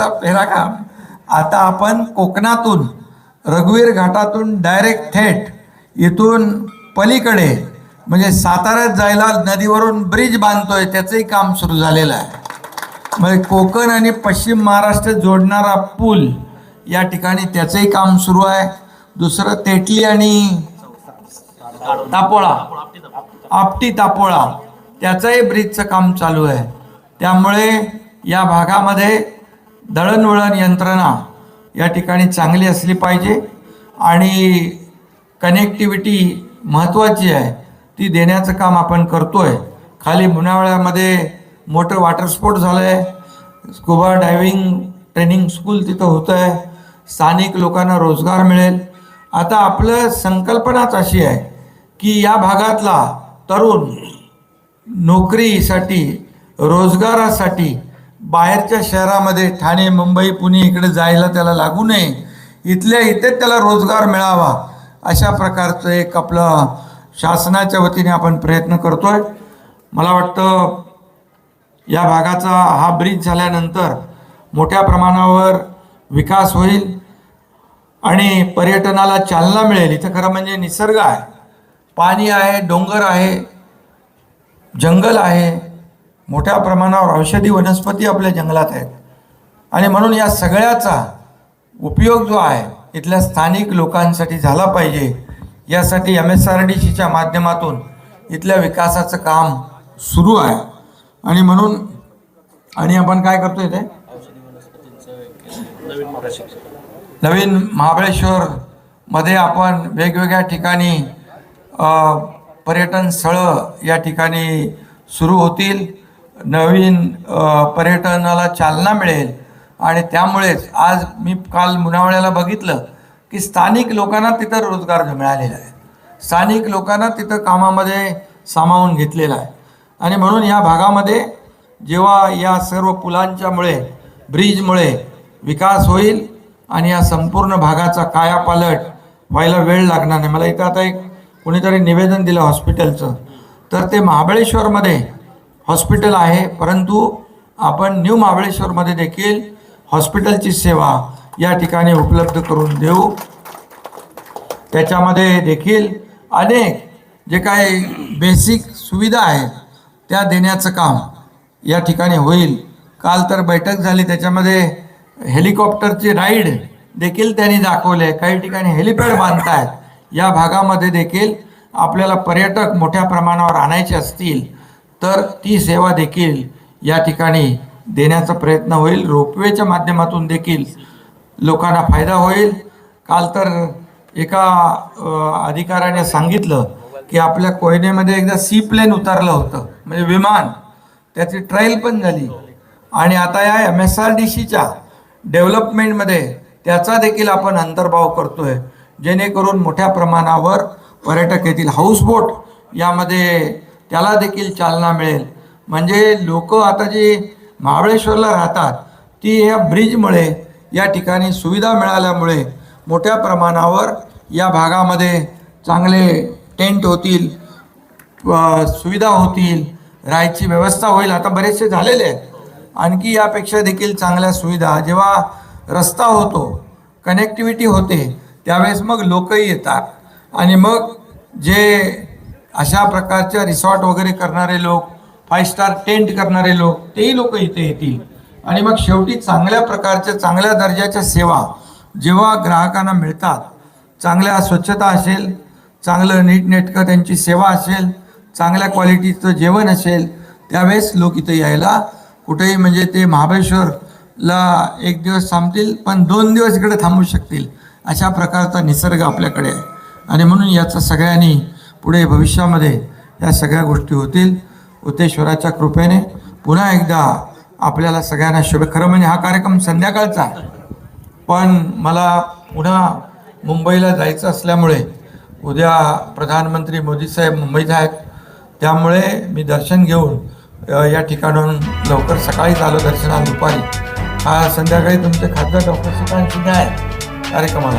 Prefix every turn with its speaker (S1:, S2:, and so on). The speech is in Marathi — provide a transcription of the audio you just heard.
S1: रस्त्याचा फेरा काम आता आपण कोकणातून रघुवीर घाटातून डायरेक्ट थेट इथून पलीकडे म्हणजे साताऱ्यात जायला नदीवरून ब्रिज बांधतोय त्याचंही काम सुरू झालेलं आहे. म्हणजे कोकण आणि पश्चिम महाराष्ट्र जोडणारा पूल या ठिकाणी त्याचंही काम सुरू आहे. दुसरं तेटली आणि तापोळा आपटी तापोळा त्याचंही ब्रिजचं काम चालू आहे. त्यामुळे या भागामध्ये दळणवळण यंत्रणा या ठिकाणी चांगली असली पाहिजे आणि कनेक्टिव्हिटी महत्त्वाची आहे. ती देण्याचं काम आपण करतो आहे खाली मुनावळ्यामध्ये मोठं वॉटर स्पोर्ट झालं आहे स्कुबा डायव्हिंग ट्रेनिंग स्कूल तिथं होतं आहे स्थानिक लोकांना रोजगार मिळेल. आता आपलं संकल्पनाच अशी आहे की या भागातला तरुण नोकरीसाठी रोजगारासाठी बाहेरच्या शहरामध्ये ठाणे मुंबई पुणे इकडे जायला त्याला लागू नये. इथल्या इथे त्याला रोजगार मिळावा. अशा प्रकारचं एक आपलं शासनाच्या वतीने आपण प्रयत्न करतोय. मला वाटतं या भागाचा हा ब्रिज झाल्यानंतर मोठ्या प्रमाणावर विकास होईल आणि पर्यटनाला चालना मिळेल. इथं खरं म्हणजे निसर्ग आहे. पाणी आहे डोंगर आहे जंगल आहे. मोठ्या प्रमाणावर औषधी वनस्पती आपल्या जंगलात आहेत. आणि म्हणून या सगळ्याचा उपयोग जो आहे इथल्या स्थानिक लोकांसाठी झाला पाहिजे. यासाठी एम एस आर डी सीच्या माध्यमातून इथल्या विकासाचं काम सुरू आहे. आणि म्हणून आणि आपण काय करतो इथे? नवीन महाबळेश्वरमध्ये आपण वेगवेगळ्या ठिकाणी पर्यटन स्थळं या ठिकाणी सुरू होतील. नवीन पर्यटनाला चालना मिळेल. आणि त्यामुळेच आज मी काल मुनावळ्याला बघितलं की स्थानिक लोकांना तिथं रोजगार मिळालेला आहे. स्थानिक लोकांना तिथं कामामध्ये सामावून घेतलेला आहे. आणि म्हणून या भागामध्ये जेव्हा या सर्व पुलांच्यामुळे ब्रिजमुळे विकास होईल आणि या संपूर्ण भागाचा कायापालट व्हायला वेळ लागणार नाही. मला इथं आता एक कोणीतरी निवेदन दिलं हॉस्पिटलचं. तर ते महाबळेश्वरमध्ये हॉस्पिटल आहे परंतु आपण न्यू महाबळेश्वरमध्ये देखील हॉस्पिटलची सेवा या ठिकाणी उपलब्ध करून देऊ. त्याच्यामध्ये देखील अनेक जे काही बेसिक सुविधा आहेत त्या देण्याचं काम या ठिकाणी होईल. काल तर बैठक झाली त्याच्यामध्ये हेलिकॉप्टरची राईड देखील त्यांनी दाखवले काही ठिकाणी हेलिपॅड बांधतायत. या भागामध्ये देखील आपल्याला पर्यटक मोठ्या प्रमाणावर आणायचे असतील तर ती सेवा देखील या ठिकाणी देण्याचा प्रयत्न होईल. रोपवेच्या माध्यमातून देखील लोकांना फायदा होईल. काल तर एका अधिकाऱ्याने सांगितलं की आपल्या कोयनेमध्ये एकदा सी प्लेन उतरलं होतं. म्हणजे विमान. त्याची ट्रायल पण झाली. आणि आता या एम एस आर डी सीच्या डेव्हलपमेंटमध्ये त्याचा देखील आपण अंतर्भाव करतोय. जेणेकरून मोठ्या प्रमाणावर पर्यटक येतील हाऊसबोट यामध्ये त्याला देखील चालना मिळेल. म्हणजे लोक आता जी महाबळेश्वरला राहतात ती या ब्रिजमुळे या ठिकाणी सुविधा मिळाल्यामुळे मोठ्या प्रमाणावर या भागामध्ये चांगले टेंट होतील सुविधा होतील राहायची व्यवस्था होईल. आता बरेचसे झालेले आहेत. आणखी यापेक्षा देखील चांगल्या सुविधा जेव्हा रस्ता होतो कनेक्टिव्हिटी होते त्यावेळेस मग लोकही येतात. आणि मग जे अशा प्रकारच्या रिसॉर्ट वगैरे करणारे लोक फाय स्टार टेंट करणारे लोक तेही लोक इथे येतील. आणि मग शेवटी चांगल्या प्रकारच्या चांगल्या दर्जाच्या सेवा जेव्हा ग्राहकांना मिळतात चांगल्या स्वच्छता असेल चांगलं नीटनेटकं त्यांची सेवा असेल चांगल्या क्वालिटीचं जेवण असेल त्यावेळेस लोक इथं यायला कुठेही म्हणजे ते महाबळेश्वरला एक दिवस थांबतील पण दोन दिवस इकडे थांबू शकतील अशा प्रकारचा निसर्ग आपल्याकडे आहे. आणि म्हणून याचं सगळ्यांनी पुढे भविष्यामध्ये या सगळ्या गोष्टी होतील. उतेश्वराच्या कृपेने पुन्हा एकदा आपल्याला सगळ्यांना शुभे खरं म्हणजे हा कार्यक्रम संध्याकाळचा आहे. पण मला पुन्हा मुंबईला जायचं असल्यामुळे उद्या प्रधानमंत्री मोदी साहेब मुंबईत आहेत. त्यामुळे मी दर्शन घेऊन या ठिकाणाहून लवकर सकाळीच आलो दर्शनाला दुपारी. हा संध्याकाळी तुमचे खासदार डॉक्टर सुद्धा आहेत कार्यक्रमाला.